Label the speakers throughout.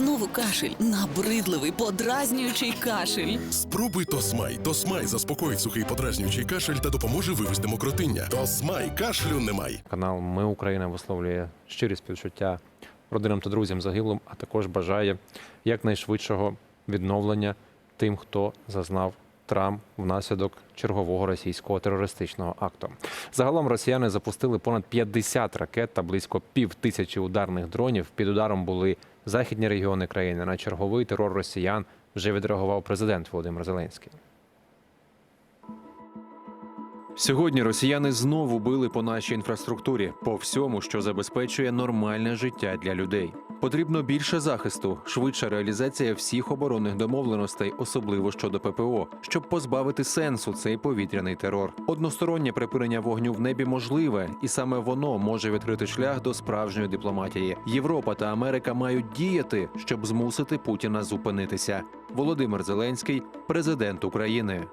Speaker 1: Знову кашель, набридливий, подразнюючий кашель.
Speaker 2: Спробуй Тосмай. Тосмай заспокоїть сухий подразнюючий кашель та допоможе вивести мокротиння. Тосмай кашлю немає.
Speaker 3: Канал Ми Україна висловлює щирі співчуття родинам та друзям загиблим, а також бажає якнайшвидшого відновлення тим, хто зазнав травм внаслідок чергового російського терористичного акту. Загалом росіяни запустили понад 50 ракет та близько пів тисячі ударних дронів. Під ударом були західні регіони країни. На черговий терор росіян вже відреагував президент Володимир Зеленський. Сьогодні росіяни знову били по нашій інфраструктурі, по всьому, що забезпечує нормальне життя для людей. Потрібно більше захисту, швидша реалізація всіх оборонних домовленостей, особливо щодо ППО, щоб позбавити сенсу цей повітряний терор. Одностороннє припинення вогню в небі можливе, і саме воно може відкрити шлях до справжньої дипломатії. Європа та Америка мають діяти, щоб змусити Путіна зупинитися. Володимир Зеленський, президент України.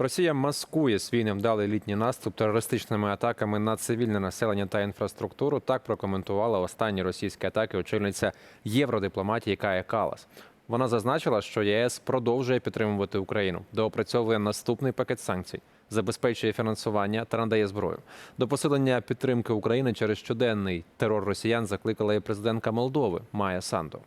Speaker 3: Росія маскує свій невдалий літній наступ терористичними атаками на цивільне населення та інфраструктуру. Так прокоментувала останні російські атаки очільниця євродипломатії Кая Калас. Вона зазначила, що ЄС продовжує підтримувати Україну, доопрацьовує наступний пакет санкцій, забезпечує фінансування та надає зброю. До посилення підтримки України через щоденний терор росіян закликала і президентка Молдови Майя Санду.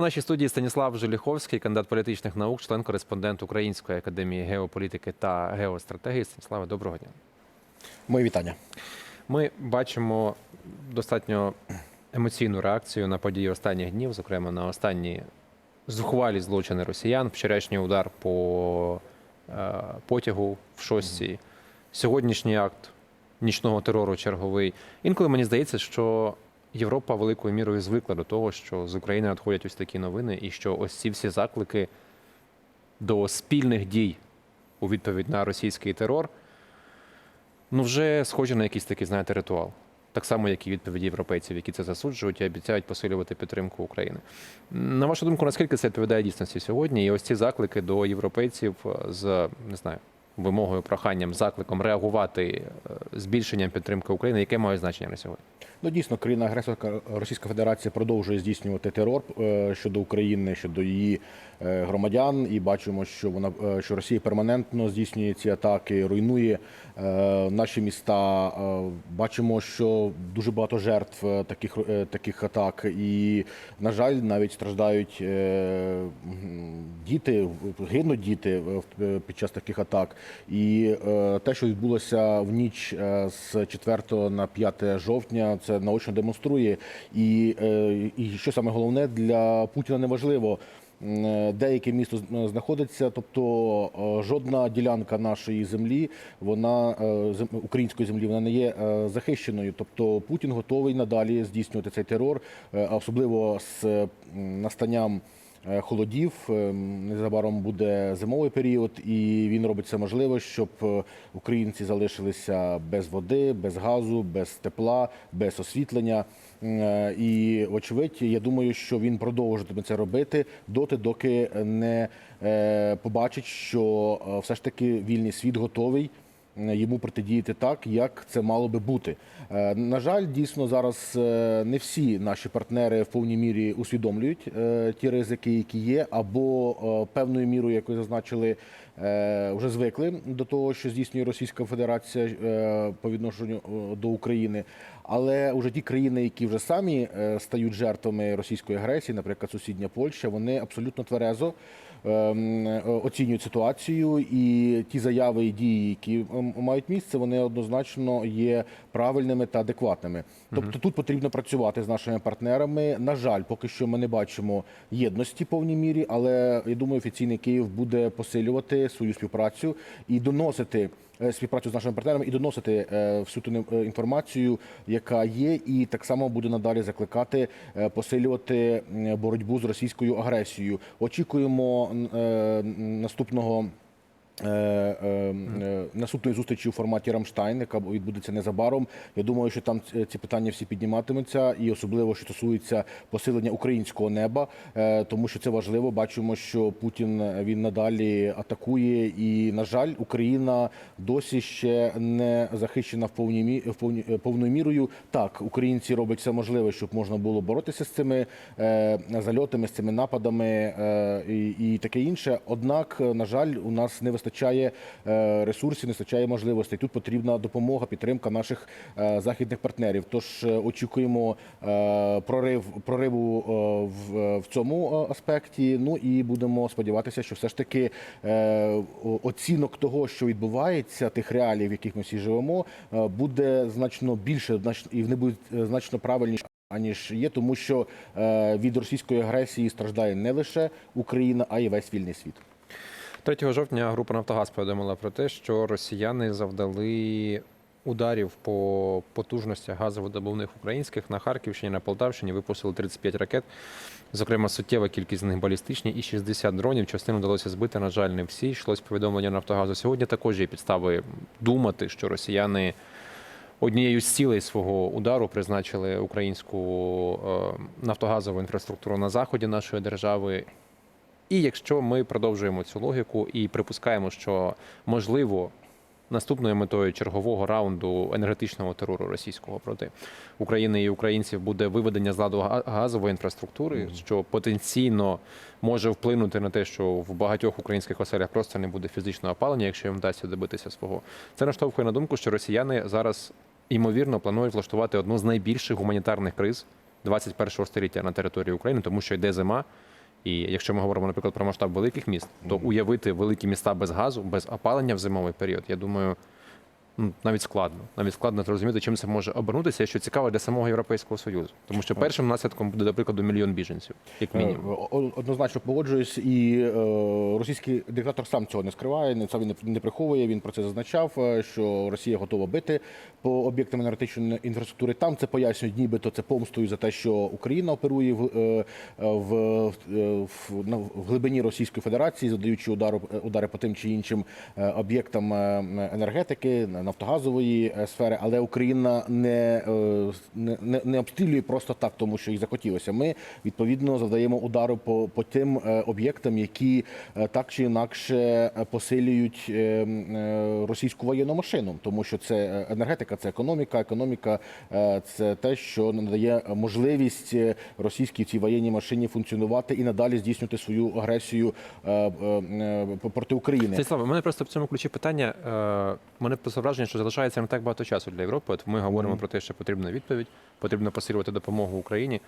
Speaker 3: У нашій студії Станіслав Желіховський, кандидат політичних наук, член-кореспондент Української академії геополітики та геостратегії. Станіславе, доброго дня.
Speaker 4: Мої вітання.
Speaker 3: Ми бачимо достатньо емоційну реакцію на події останніх днів, зокрема на останні зухвалі злочини росіян, вчорашній удар по е, потягу в шостій, сьогоднішній акт нічного терору черговий. Інколи мені здається, що Європа великою мірою звикла до того, що з України надходять ось такі новини, і що ось ці всі заклики до спільних дій у відповідь на російський терор, ну вже схожі на якийсь такий, знаєте, ритуал. Так само, як і відповіді європейців, які це засуджують і обіцяють посилювати підтримку України. На вашу думку, наскільки це відповідає дійсності сьогодні? І ось ці заклики до європейців з не знаю вимогою, проханням, закликом реагувати е, збільшенням підтримки України, яке має значення на сьогодні?
Speaker 4: Ну дійсно, країна агресорка Російська Федерація продовжує здійснювати терор е, щодо України, щодо її е, громадян. І бачимо, що вона що Росія перманентно здійснює ці атаки, руйнує наші міста. Бачимо, що дуже багато жертв таких таких атак, і на жаль, навіть страждають діти, гинуть діти під час таких атак. І е, те, що відбулося в ніч е, з 4 на 5 жовтня, це наочно демонструє. І, е, і що саме головне для Путіна неважливо. м, е, Де яке місто знаходиться, тобто жодна ділянка нашої землі, вона української землі, вона не є захищеною. Тобто Путін готовий надалі здійснювати цей терор, особливо з настанням холодів. Е, Незабаром буде зимовий період, і він робить все можливе, щоб е, українці залишилися без води, без газу, без тепла, без освітлення. Е, І, вочевидь, я думаю, що він продовжуватиме це робити доти, доки не е, побачить, що е, все ж таки вільний світ готовий е, йому протидіяти так, як це мало би бути. Е, На жаль, дійсно зараз е, не всі наші партнери в повній мірі усвідомлюють е, ті ризики, які є, або е, певною мірою, як ви зазначили, е, вже звикли до того, що здійснює Російська Федерація е, по відношенню е, до України. Але вже ті країни, які вже самі е, стають жертвами російської агресії, наприклад, сусідня Польща, вони абсолютно тверезо е, оцінюють ситуацію, і ті заяви і дії, які ем, мають місце, вони однозначно є правильними та адекватними. Тобто тут потрібно працювати з нашими партнерами. На жаль, поки що ми не бачимо єдності в повній мірі, але я думаю, офіційний Київ буде посилювати свою співпрацю і доносити е, співпрацю з нашими партнерами і доносити е, всю ту е, інформацію, яка є, і так само буде надалі закликати е, посилювати боротьбу з російською агресією. Очікуємо е, наступного. Е, е, е, наступної зустрічі у форматі Рамштайн, яка відбудеться незабаром. Я думаю, що там ці- ці питання всі підніматимуться, і особливо що стосується посилення українського неба, е, тому що це важливо. Бачимо, що Путін е, він надалі атакує, і на жаль, Україна досі ще не захищена в повній мі- в повні- е, повною мірою. Так, українці роблять все можливе, щоб можна було боротися з цими е, зальотами, з цими нападами е, і, таке інше. Однак, е, на жаль, у нас не вистачає е, ресурсів, не вистачає можливостей. Тут потрібна допомога, підтримка наших е, західних партнерів. Тож е, очікуємо прорив прориву в, цьому аспекті. Ну і будемо сподіватися, що все ж таки оцінок того, що відбувається, тих реалій, в яких ми всі живемо, буде значно більше, і вони будуть значно правильніші. Аніж є, тому що від російської агресії страждає не лише Україна, а й весь вільний світ.
Speaker 3: 3 жовтня група Нафтогаз повідомила про те, що росіяни завдали ударів по потужностях газовидобувних українських на Харківщині, на Полтавщині випустили 35 ракет. Зокрема, суттєва кількість з них балістичні і 60 дронів. Частину вдалося збити. На жаль, не всі. Йшлось повідомлення Нафтогазу. Сьогодні також є підстави думати, що росіяни однією з цілей свого удару призначили українську е, нафтогазову інфраструктуру на заході нашої держави. І якщо ми продовжуємо цю логіку і припускаємо, що можливо наступною метою чергового раунду енергетичного терору російського проти України і українців буде виведення з ладу га- газової інфраструктури, що потенційно може вплинути на те, що в багатьох українських оселях просто не буде фізичного опалення, якщо їм вдасться добитися свого. Це наштовхує на думку, що росіяни зараз ймовірно планують влаштувати одну з найбільших гуманітарних криз 21-го століття на території України, тому що йде зима. І якщо ми говоримо, наприклад, про масштаб великих міст, то уявити великі міста без газу, без опалення в зимовий період, я думаю, ну, навіть складно. Навіть складно зрозуміти, чим це може обернутися, що цікаво для самого Європейського Союзу. Тому що першим наслідком буде, до прикладу, мільйон біженців, як мінімум.
Speaker 4: Е, Однозначно погоджуюсь, і е, російський диктатор сам цього не скриває, не це він не- приховує. Він про це зазначав, е, що Росія готова бити по об'єктам енергетичної інфраструктури. Там це пояснюють, нібито це помстою за те, що Україна оперує в, в, е, в, в глибині Російської Федерації, задаючи удару удари по тим чи іншим об'єктам енергетики, нафтогазової е, сфери. Але Україна не, е, не, не, не обстрілює просто так, тому що їй захотілося. Ми відповідно завдаємо удару по, по тим е, об'єктам, які так чи інакше посилюють російську воєнну машину, тому що це енергетика, це економіка. Економіка це те, що надає можливість російській цій воєнній машині функціонувати і надалі здійснювати свою агресію проти України.
Speaker 3: У мене просто в цьому ключі питання. Мене просто враження, що залишається не так багато часу для Європи. От ми говоримо про те, що потрібна відповідь, потрібно посилювати допомогу Україні.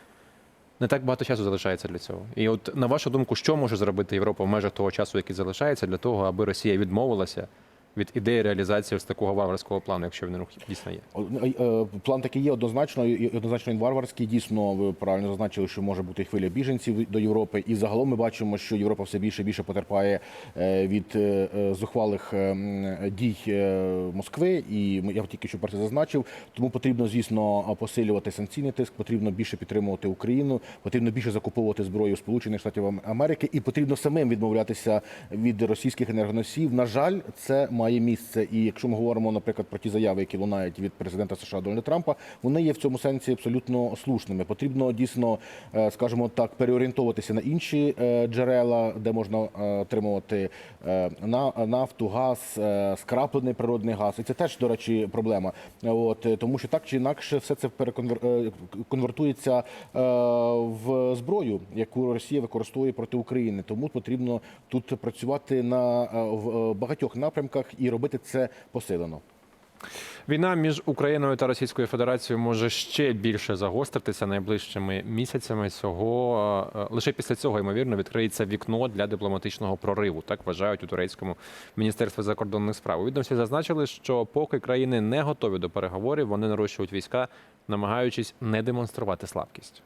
Speaker 3: Не так багато часу залишається для цього. І от на вашу думку, що може зробити Європа в межах того часу, який залишається, для того, аби Росія відмовилася від ідеї реалізації ось такого варварського плану, якщо він рух дійсно є?
Speaker 4: Е, План такий є однозначно, і однозначно він варварський. Дійсно, ви правильно зазначили, що може бути хвиля біженців до Європи. І загалом ми бачимо, що Європа все більше і більше потерпає е, від е, е, зухвалих е, дій е, Москви. І я тільки що про це зазначив. Тому потрібно, звісно, посилювати санкційний тиск, потрібно більше підтримувати Україну, потрібно більше закуповувати зброю Сполучених Штатів Америки, і потрібно самим відмовлятися від російських енергоносіїв. На жаль, це має місце. І якщо ми говоримо, наприклад, про ті заяви, які лунають від президента США Дональда Трампа, вони є в цьому сенсі абсолютно слушними. Потрібно дійсно, е, скажімо так, переорієнтовуватися на інші е, джерела, де можна е, отримувати на- нафту, газ, скраплений природний газ. І це теж, до речі, проблема. От тому, що так чи інакше, все це конвертується в зброю, яку Росія використовує проти України. Тому потрібно тут працювати на в багатьох напрямках і робити це посилено.
Speaker 3: Війна між Україною та Російською Федерацією може ще більше загостритися найближчими місяцями. Цього е, лише після цього ймовірно відкриється вікно для дипломатичного прориву. Так вважають у турецькому міністерстві закордонних справ. У відомстві зазначили, що поки країни не готові до переговорів, вони нарощують війська, намагаючись не демонструвати слабкість.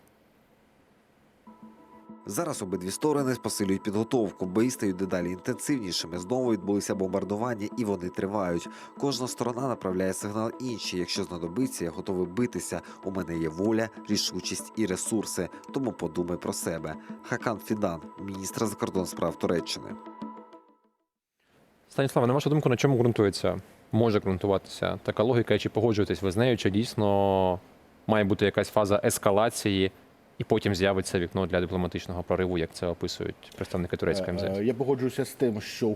Speaker 5: Зараз обидві сторони посилюють підготовку, бої стають дедалі інтенсивнішими. Знову відбулися бомбардування, і вони тривають. Кожна сторона направляє сигнал іншій. Якщо знадобиться, я готовий битися. У мене є воля, рішучість і ресурси. Тому подумай про себе. Хакан Фідан, міністр закордонних справ Туреччини.
Speaker 3: Станіслава, на вашу думку, на чому ґрунтується, може ґрунтуватися така логіка, чи погоджуєтесь ви з нею, чи дійсно має бути якась фаза ескалації, і потім з'явиться вікно для дипломатичного прориву, як це описують представники турецької МЗС?
Speaker 4: Е, Я погоджуюся з тим, що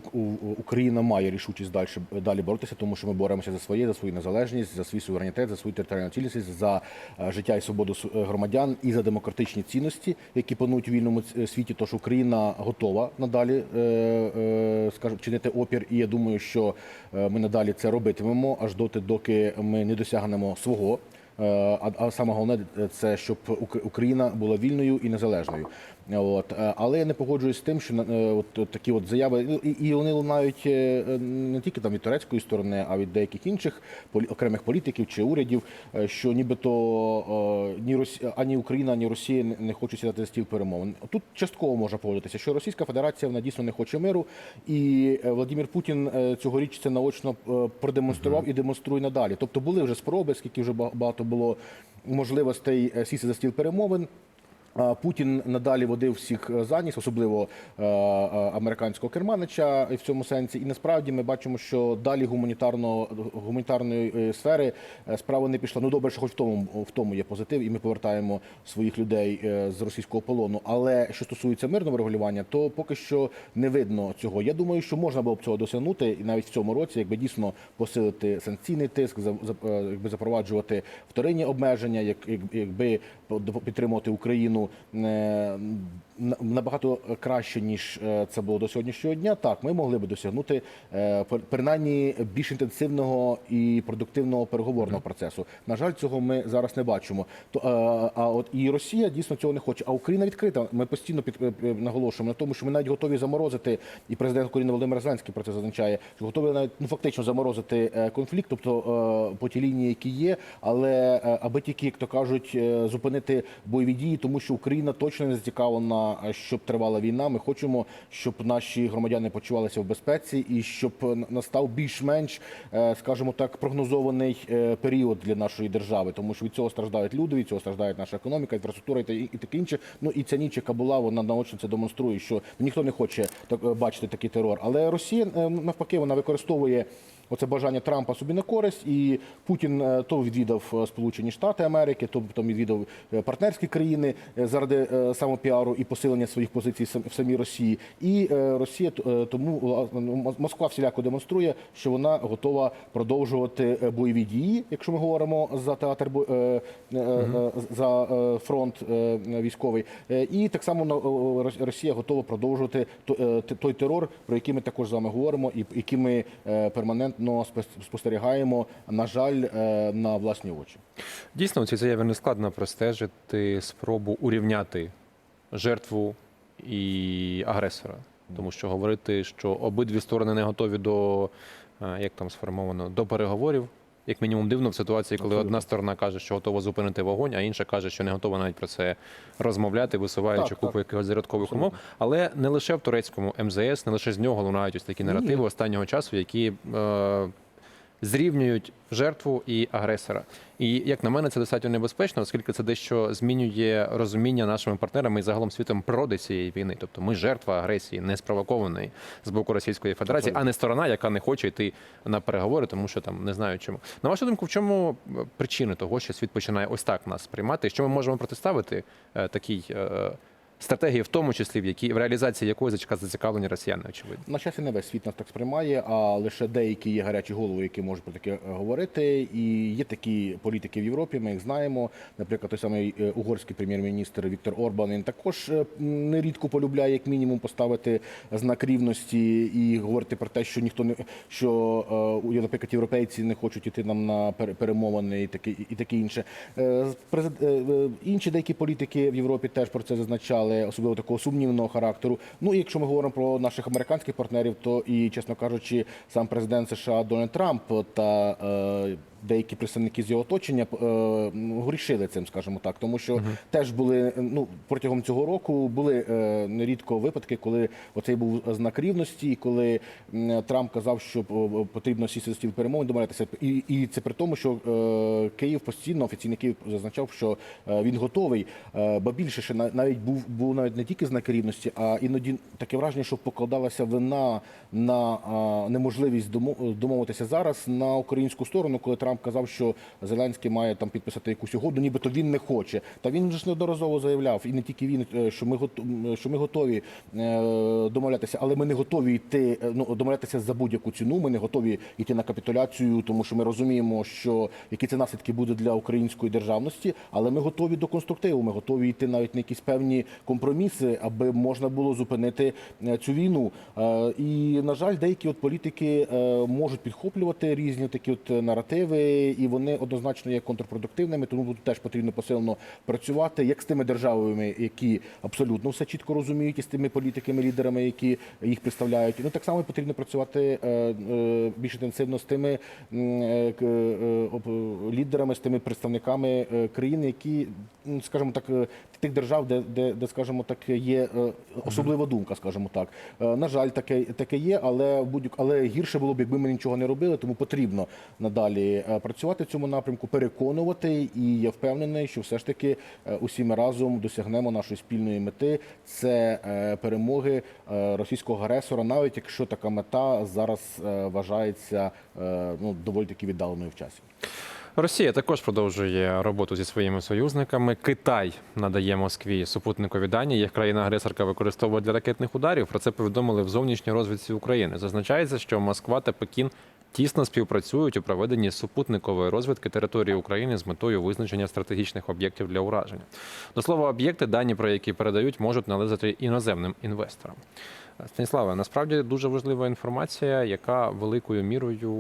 Speaker 4: Україна має рішучість далі, далі боротися, тому що ми боремося за своє, за свою незалежність, за свій суверенітет, за свою територіальну цілісність, за е, життя і свободу е, громадян і за демократичні цінності, які панують у вільному світі. Тож Україна готова надалі е, е, скажімо, чинити опір. І я думаю, що е, ми надалі це робитимемо аж доти, доки ми не досягнемо свого. Е, А, саме головне е, це щоб Ук- Україна була вільною і незалежною. От Е, але я не погоджуюсь з тим, що е, от, от такі от заяви, ну, і, і вони лунають е, не тільки там від турецької сторони, а від деяких інших окремих політиків чи урядів, що нібито ні Росі... ані Україна, ані Росія не- хочуть сідати за стіл перемовин. Тут частково можна погодитися, що Російська Федерація вона дійсно не хоче миру, і Владимир Путін цьогоріч це наочно продемонстрував і демонструє надалі. Тобто були вже спроби, скільки вже багато було можливостей сісти за стіл перемовин. Путін надалі водив всіх е, за ніс, особливо е, е, американського керманича в цьому сенсі. І насправді ми бачимо, що далі гуманітарно гуманітарної сфери справа не пішла. Ну добре, що хоч в тому в тому є позитив, і ми повертаємо своїх людей з російського полону. Але що стосується мирного регулювання, то поки що не видно цього. Я думаю, що можна було б цього досягнути і навіть в цьому році, якби дійсно посилити санкційний тиск, якби запроваджувати вторинні обмеження, як, як- якби підтримувати Україну е, на- набагато краще ніж е, це було до сьогоднішнього дня. Так, ми могли би досягнути е, принаймні більш інтенсивного і продуктивного переговорного процесу. На жаль, цього ми зараз не бачимо. То е, а от і Росія дійсно цього не хоче. А Україна відкрита. Ми постійно під наголошуємо на тому, що ми навіть готові заморозити, і президент України Володимир Зеленський про це зазначає, що готові навіть ну фактично заморозити конфлікт, тобто по тій лінії, які є, але аби тільки, як то кажуть, зупинити бойові дії, тому що Україна точно не зацікавлена, е, щоб тривала війна. Ми хочемо, щоб наші громадяни почувалися в безпеці і щоб настав більш-менш, е, скажімо так, прогнозований е, період для нашої держави, тому що від цього страждають люди, від цього страждає наша економіка, інфраструктура і та- і таке інше. Ну і ця ніч, яка була, вона наочно це демонструє, що ніхто не хоче так е, бачити такий терор. Але Росія навпаки вона використовує. Оце бажання Трампа собі на користь, і Путін е, то відвідав е, Сполучені Штати Америки, то там відвідав е, партнерські країни заради самопіару і посилення своїх позицій в самій Росії. І Росія тому ну, Мос- Москва всіляко демонструє, що вона готова продовжувати бойові дії, якщо ми говоримо за театр бо- за фронт військовий. І так само Росія готова продовжувати той терор, про який ми також з вами говоримо, і який ми перманентно спос- спостерігаємо, на жаль, е, на власні очі.
Speaker 3: Дійсно, у цій заяві не складно простежити спробу урівняти жертву і агресора. Тому що говорити, що обидві сторони не готові до е, як там сформовано до переговорів. Як мінімум дивно в ситуації, коли
Speaker 4: Абсолютно.
Speaker 3: одна сторона каже, що готова зупинити вогонь, а інша каже, що не готова навіть про це розмовляти, висуваючи купу якихось зарядкових умов. Але не лише в турецькому МЗС, не лише з нього лунають ось такі наративи останнього часу, які е, зрівнюють жертву і агресора. І як на мене, це достатньо небезпечно, оскільки це дещо змінює розуміння нашими партнерами і загалом світом природи цієї війни. Тобто ми жертва агресії, не спровокованої з боку Російської Федерації, а не сторона, яка не хоче йти на переговори, тому що там не знаю чому. На вашу думку, в чому е, причини того, що світ починає ось так нас приймати? Що ми можемо протиставити е, такій е, стратегії, в тому числі в якій в реалізації якої зачека- зацікавлені росіяни, очевидно.
Speaker 4: На щастя, не весь світ нас так сприймає, а лише деякі є гарячі голови, які можуть про таке е, говорити. І є такі політики в Європі. Ми їх знаємо. Наприклад, той самий е, угорський прем'єр-міністр Віктор Орбан він також е, нерідко полюбляє як мінімум поставити знак рівності і говорити про те, що ніхто не що, наприклад, європейці не хочуть іти нам на пере- перемовини і таке і таке інше. Інші деякі політики в Європі теж про це зазначали, особливо такого сумнівного характеру. Ну і якщо ми говоримо про наших американських партнерів, то і чесно кажучи, сам президент США Дональд Трамп та е, деякі представники з його оточення е, грішили цим, скажімо так, тому що теж були ну протягом цього року були е, нерідко випадки, коли оцей був знак рівності, і коли Трамп казав, що е, потрібно сісти за стіл перемовин, домовлятися. І, і це при тому, що Київ постійно офіційний Київ зазначав, що він готовий. Ба більше ще на- навіть був був навіть не тільки знак рівності, а іноді таке враження, що покладалася вина на неможливість домовитися зараз на українську сторону, коли Трамп казав, що Зеленський має там підписати якусь угоду, нібито він не хоче. Та він ж неодноразово заявляв, і не тільки він, е, що ми гото- що ми готові домовлятися, але ми не готові йти е, ну домовлятися за будь-яку ціну. Ми не готові йти на капітуляцію, тому що ми розуміємо, що які це наслідки будуть для української державності, але ми готові до конструктиву. Ми готові йти навіть на якісь певні компроміси, аби можна було зупинити е, цю війну. І на жаль, деякі от політики можуть підхоплювати різні такі от наративи, і вони однозначно є контрпродуктивними. Тому тут теж потрібно посилено працювати як з тими державами, які абсолютно все чітко розуміють, і з тими політиками, лідерами, які їх представляють. Ну так само потрібно працювати е, е, більш інтенсивно з тими е, лідерами, з тими представниками країн, які, скажімо так, тих держав, де, де, де скажімо так, є особлива думка, скажімо так. На жаль, таке, таке є, але будь але гірше було б, якби ми нічого не робили, тому потрібно надалі працювати в цьому напрямку, переконувати. І я впевнений, що все ж таки е, усі ми разом досягнемо нашої спільної мети. Це е, перемоги е, російського агресора, навіть якщо така мета зараз е, вважається е, ну доволі таки віддаленою в часі.
Speaker 3: Росія також продовжує роботу зі своїми союзниками. Китай надає Москві супутникові дані. Їх країна-агресорка використовує для ракетних ударів. Про це повідомили в зовнішній розвідці України. Зазначається, що Москва та Пекін тісно співпрацюють у проведенні супутникової розвідки території України з метою визначення стратегічних об'єктів для ураження. До слова, об'єкти, дані про які передають, можуть належати іноземним інвесторам. Станіславе, насправді дуже важлива інформація, яка великою мірою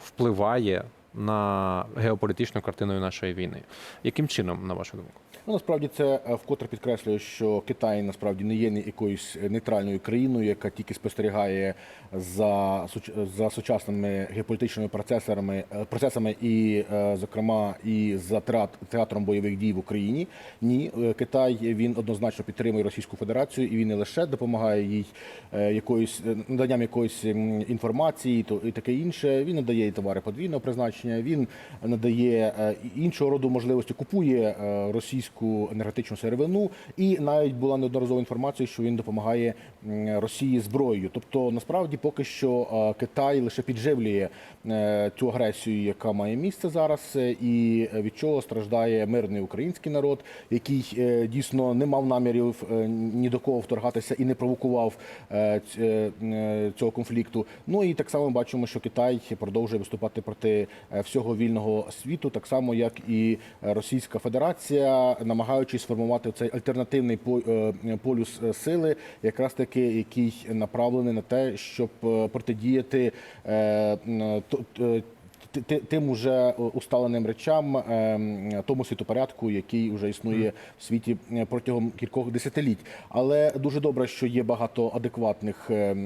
Speaker 3: впливає на геополітичну картину нашої війни. Яким чином, на вашу думку?
Speaker 4: Ну, насправді це е, вкотре підкреслює, що Китай насправді не є якоюсь нейтральною країною, яка тільки спостерігає за, за сучасними геополітичними процесорами, е, процесами і, е, зокрема, і за театром бойових дій в Україні. Ні, е, Китай він однозначно підтримує Російську Федерацію, і він не лише допомагає їй е, якоюсь е, наданням якоїсь інформації, то і таке інше. Він надає і товари подвійного призначення. Він надає е, іншого роду можливості, купує е, російську енергетичну сировину, і навіть була неодноразова інформація, що він допомагає Росії зброєю. Тобто, насправді, поки що е, Китай лише підживлює е, цю агресію, яка має місце зараз, е, і від чого страждає мирний український народ, який дійсно не мав намірів ні до кого вторгатися і не провокував ць- цього конфлікту. Ну і так само бачимо, що Китай продовжує виступати проти всього вільного світу, так само як і Російська Федерація, намагаючись сформувати цей альтернативний е, полюс е, сили, якраз таки який направлений на те, щоб е, протидіяти е, е, тим уже усталеним речам, ем, тому світопорядку, який вже існує в світі е, протягом кількох десятиліть. Але дуже добре, що є багато адекватних е,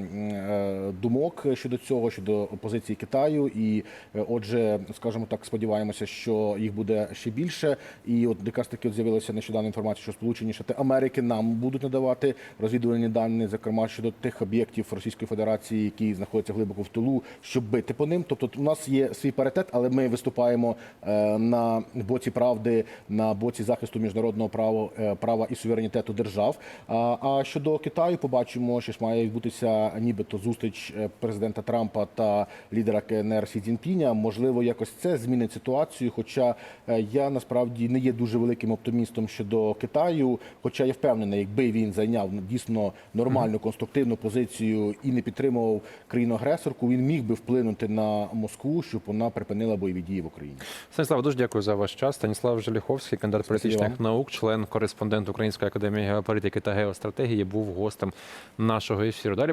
Speaker 4: думок щодо цього, щодо позиції Китаю. І е, отже, скажімо так, сподіваємося, що їх буде ще більше. І от якраз таки з'явилася нещодавна інформація, що Сполучені Штати Америки нам будуть надавати розвідувальні дані, зокрема щодо тих об'єктів Російської Федерації, які знаходяться глибоко в тилу, щоб бити по ним. Тобто, у нас є свій паритет, але ми виступаємо е, на боці правди, на боці захисту міжнародного права, е, права і суверенітету держав. А, щодо Китаю, побачимо, що ж має відбутися нібито зустріч е, президента Трампа та лідера КНР Сі Цзіньпіня. Можливо, якось це змінить ситуацію. Хоча я насправді не є дуже великим оптимістом щодо Китаю. Хоча я впевнений, якби він зайняв дійсно нормальну конструктивну позицію і не підтримував країну-агресорку, він міг би вплинути на Москву, щоб вона припинила бойові дії в Україні.
Speaker 3: Станіслав, дуже дякую за ваш час. Станіслав Желіховський, кандидат політичних наук, член кореспондент Української академії геополітики та геостратегії, був гостем нашого ефіру. Далі